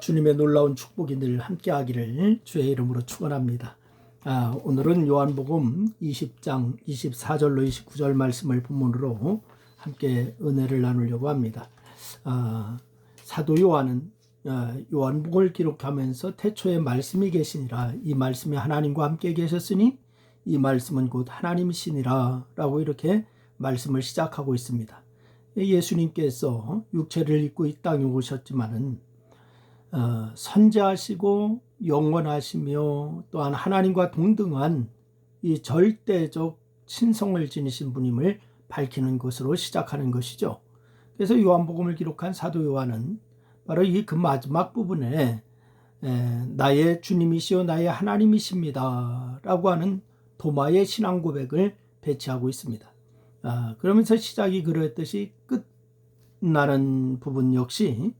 주님의 놀라운 축복이 늘 함께하기를 주의 이름으로 축원합니다. 아, 오늘은 요한복음 20장 24절로 29절 말씀을 본문으로 함께 은혜를 나누려고 합니다. 아, 사도 요한은 아, 요한복음을 기록하면서 태초에 말씀이 계시니라 이 말씀이 하나님과 함께 계셨으니 이 말씀은 곧 하나님이시니라 라고 이렇게 말씀을 시작하고 있습니다. 예수님께서 육체를 입고 이 땅에 오셨지만은 어, 선자하시고 영원하시며 또한 하나님과 동등한 이 절대적 신성을 지니신 분임을 밝히는 것으로 시작하는 것이죠. 그래서 요한복음을 기록한 사도 요한은 바로 이 그 마지막 부분에 에, 나의 주님이시요 나의 하나님이십니다. 라고 하는 도마의 신앙 고백을 배치하고 있습니다. 아, 그러면서 시작이 그랬듯이 끝나는 부분 역시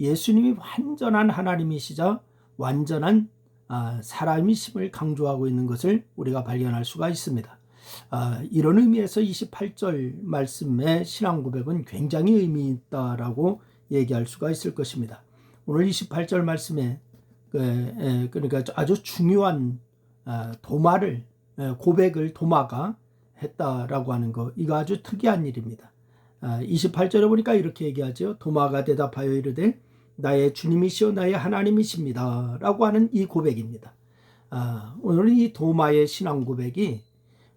예수님이 완전한 하나님이시자 완전한 아, 사람이심을 강조하고 있는 것을 우리가 발견할 수가 있습니다. 아, 이런 의미에서 28절 말씀의 신앙 고백은 굉장히 의미 있다라고 얘기할 수가 있을 것입니다. 오늘 28절 말씀에 그, 그러니까 아주 중요한 아, 도마를 고백을 도마가 했다라고 하는 거 이거 아주 특이한 일입니다. 28절에 보니까 이렇게 얘기하죠. 도마가 대답하여 이르되 나의 주님이시오 나의 하나님이십니다. 라고 하는 이 고백입니다. 아, 오늘은 이 도마의 신앙 고백이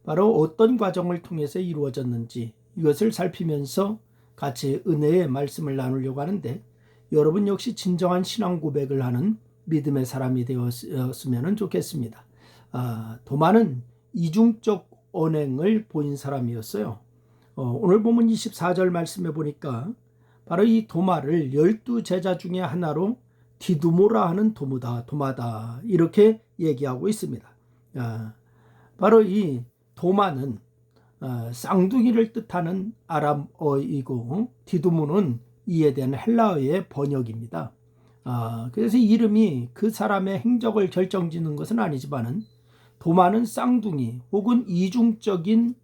바로 어떤 과정을 통해서 이루어졌는지 이것을 살피면서 같이 은혜의 말씀을 나누려고 하는데 여러분 역시 진정한 신앙 고백을 하는 믿음의 사람이 되었으면 좋겠습니다. 아, 도마는 이중적 언행을 보인 사람이었어요. 어, 오늘 보면 24절 말씀해 보니까 바로 이 도마를 열두 제자 중에 하나로 디두모라 하는 도무다, 도마다 이렇게 얘기하고 있습니다. 아, 바로 이 도마는 아, 쌍둥이를 뜻하는 아람어이고 디두모는 이에 대한 헬라어의 번역입니다. 아, 그래서 이름이 그 사람의 행적을 결정짓는 것은 아니지만은 도마는 쌍둥이 혹은 이중적인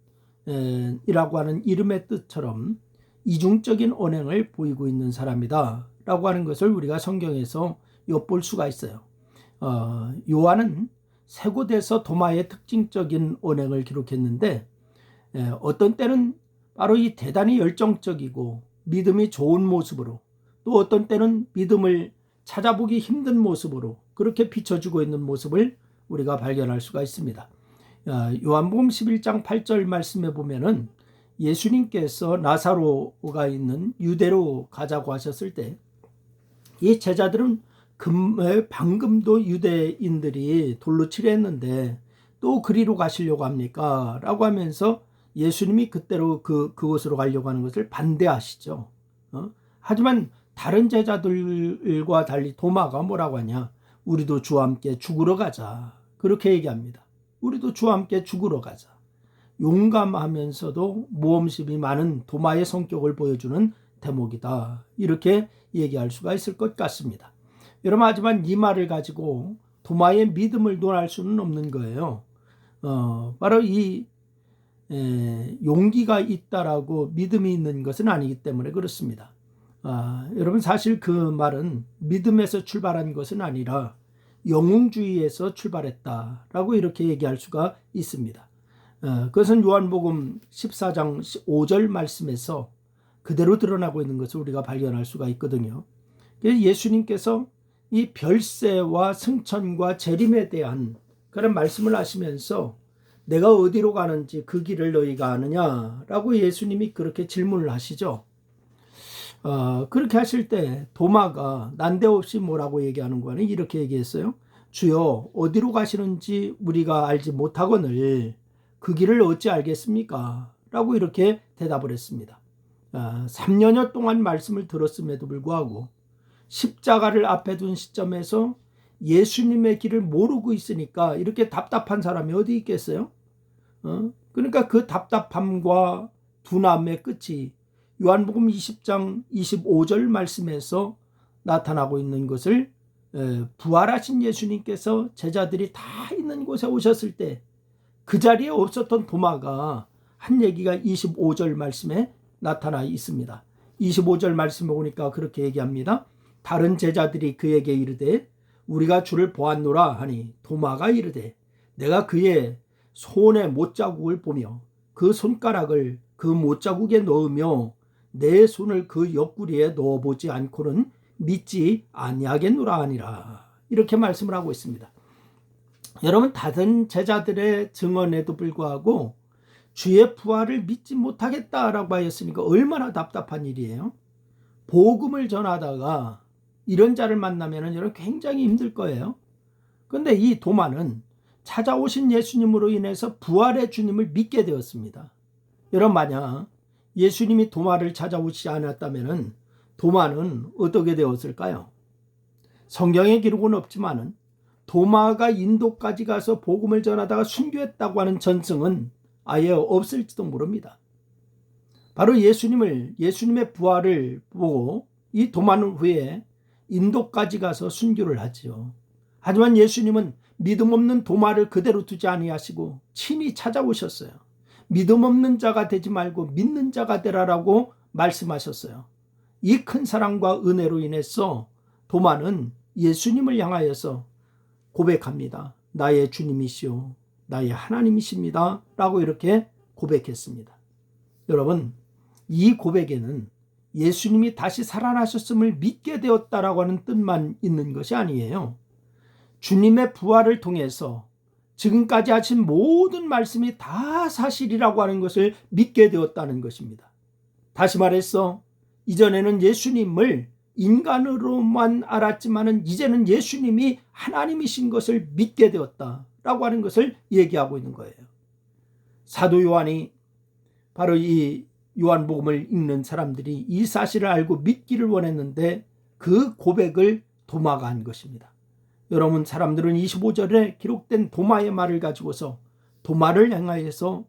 에, 이라고 하는 이름의 뜻처럼 이중적인 언행을 보이고 있는 사람이다. 라고 하는 것을 우리가 성경에서 엿볼 수가 있어요. 어, 요한은 세 곳에서 도마의 특징적인 언행을 기록했는데 에, 어떤 때는 바로 이 대단히 열정적이고 믿음이 좋은 모습으로 또 어떤 때는 믿음을 찾아보기 힘든 모습으로 그렇게 비춰주고 있는 모습을 우리가 발견할 수가 있습니다. 어, 요한복음 11장 8절 말씀에 보면은 예수님께서 나사로가 있는 유대로 가자고 하셨을 때 이 제자들은 금, 방금도 유대인들이 돌로 치료했는데 또 그리로 가시려고 합니까? 라고 하면서 예수님이 그때로 그, 그곳으로 가려고 하는 것을 반대하시죠. 어? 하지만 다른 제자들과 달리 도마가 뭐라고 하냐? 우리도 주와 함께 죽으러 가자. 그렇게 얘기합니다. 우리도 주와 함께 죽으러 가자. 용감하면서도 모험심이 많은 도마의 성격을 보여주는 대목이다. 이렇게 얘기할 수가 있을 것 같습니다. 여러분, 하지만 이 말을 가지고 도마의 믿음을 논할 수는 없는 거예요. 어, 바로 이 에, 용기가 있다라고 믿음이 있는 것은 아니기 때문에 그렇습니다. 아, 여러분 사실 그 말은 믿음에서 출발한 것은 아니라 영웅주의에서 출발했다라고 이렇게 얘기할 수가 있습니다. 어, 그것은 요한복음 14장 5절 말씀에서 그대로 드러나고 있는 것을 우리가 발견할 수가 있거든요. 예수님께서 이 별세와 승천과 재림에 대한 그런 말씀을 하시면서 내가 어디로 가는지 그 길을 너희가 아느냐라고 예수님이 그렇게 질문을 하시죠. 어, 그렇게 하실 때 도마가 난데없이 뭐라고 얘기하는 거는 이렇게 얘기했어요. 주여 어디로 가시는지 우리가 알지 못하거늘 그 길을 어찌 알겠습니까? 라고 이렇게 대답을 했습니다. 아, 3년여 동안 말씀을 들었음에도 불구하고 십자가를 앞에 둔 시점에서 예수님의 길을 모르고 있으니까 이렇게 답답한 사람이 어디 있겠어요? 어? 그러니까 그 답답함과 두남의 끝이 요한복음 20장 25절 말씀에서 나타나고 있는 것을 부활하신 예수님께서 제자들이 다 있는 곳에 오셨을 때 그 자리에 없었던 도마가 한 얘기가 25절 말씀에 나타나 있습니다. 25절 말씀에 보니까 그렇게 얘기합니다. 다른 제자들이 그에게 이르되 우리가 주를 보았노라 하니 도마가 이르되 내가 그의 손에 못자국을 보며 그 손가락을 그 못자국에 넣으며 내 손을 그 옆구리에 넣어보지 않고는 믿지 아니하겠노라 하니라 이렇게 말씀을 하고 있습니다. 여러분 다른 제자들의 증언에도 불구하고 주의 부활을 믿지 못하겠다라고 하였으니까 얼마나 답답한 일이에요. 복음을 전하다가 이런 자를 만나면 여러분 굉장히 힘들 거예요. 근데 이 도마는 찾아오신 예수님으로 인해서 부활의 주님을 믿게 되었습니다. 여러분 만약 예수님이 도마를 찾아오지 않았다면 도마는 어떻게 되었을까요? 성경에 기록은 없지만은 도마가 인도까지 가서 복음을 전하다가 순교했다고 하는 전승은 아예 없을지도 모릅니다. 바로 예수님을 예수님의 부활을 보고 이 도마는 후에 인도까지 가서 순교를 하지요. 하지만 예수님은 믿음 없는 도마를 그대로 두지 아니하시고 친히 찾아오셨어요. 믿음 없는 자가 되지 말고 믿는 자가 되라라고 말씀하셨어요. 이 큰 사랑과 은혜로 인해서 도마는 예수님을 향하여서 고백합니다. 나의 주님이시오. 나의 하나님이십니다. 라고 이렇게 고백했습니다. 여러분, 이 고백에는 예수님이 다시 살아나셨음을 믿게 되었다라고 하는 뜻만 있는 것이 아니에요. 주님의 부활을 통해서 지금까지 하신 모든 말씀이 다 사실이라고 하는 것을 믿게 되었다는 것입니다. 다시 말해서 이전에는 예수님을 인간으로만 알았지만은 이제는 예수님이 하나님이신 것을 믿게 되었다라고 하는 것을 얘기하고 있는 거예요. 사도 요한이 바로 이 요한복음을 읽는 사람들이 이 사실을 알고 믿기를 원했는데 그 고백을 도마가 한 것입니다. 여러분 사람들은 25절에 기록된 도마의 말을 가지고서 도마를 향하여서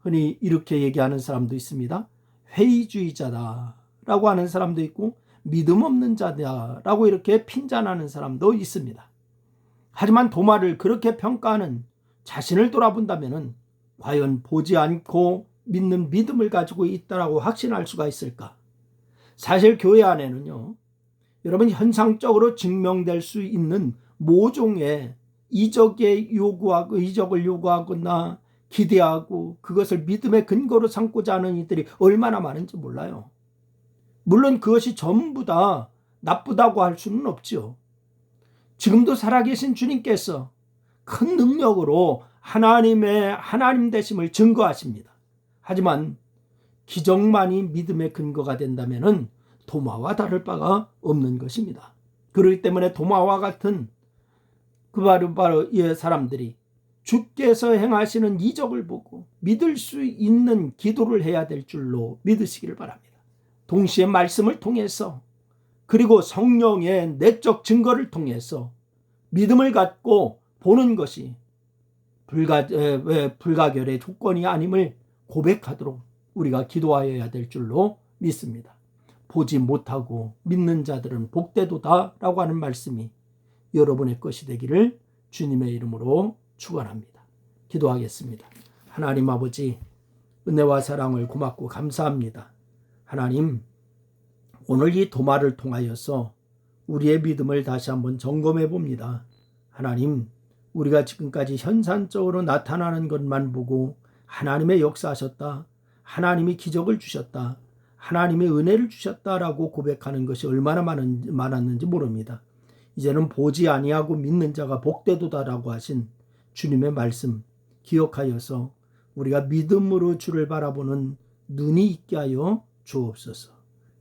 흔히 이렇게 얘기하는 사람도 있습니다. 회의주의자다 라고 하는 사람도 있고 믿음 없는 자다라고 이렇게 핀잔하는 사람도 있습니다. 하지만 도마를 그렇게 평가하는 자신을 돌아본다면 과연 보지 않고 믿는 믿음을 가지고 있다라고 확신할 수가 있을까? 사실 교회 안에는요. 여러분 현상적으로 증명될 수 있는 모종의 이적의 요구하고 이적을 요구하거나 기대하고 그것을 믿음의 근거로 삼고자 하는 이들이 얼마나 많은지 몰라요. 물론 그것이 전부 다 나쁘다고 할 수는 없지요. 지금도 살아계신 주님께서 큰 능력으로 하나님의 하나님 되심을 증거하십니다. 하지만 기적만이 믿음의 근거가 된다면 도마와 다를 바가 없는 것입니다. 그렇기 때문에 도마와 같은 그 바로 바로 이 사람들이 주께서 행하시는 이적을 보고 믿을 수 있는 기도를 해야 될 줄로 믿으시기를 바랍니다. 동시에 말씀을 통해서 그리고 성령의 내적 증거를 통해서 믿음을 갖고 보는 것이 불가, 왜 불가결의 조건이 아님을 고백하도록 우리가 기도하여야 될 줄로 믿습니다. 보지 못하고 믿는 자들은 복되도다 라고 하는 말씀이 여러분의 것이 되기를 주님의 이름으로 축원합니다. 기도하겠습니다. 하나님 아버지 은혜와 사랑을 고맙고 감사합니다. 하나님, 오늘 이 도마를 통하여서 우리의 믿음을 다시 한번 점검해 봅니다. 하나님, 우리가 지금까지 현산적으로 나타나는 것만 보고 하나님의 역사하셨다. 하나님이 기적을 주셨다. 하나님의 은혜를 주셨다라고 고백하는 것이 얼마나 많은, 많았는지 모릅니다. 이제는 보지 아니하고 믿는 자가 복되도다라고 하신 주님의 말씀 기억하여서 우리가 믿음으로 주를 바라보는 눈이 있게 하여 주옵소서.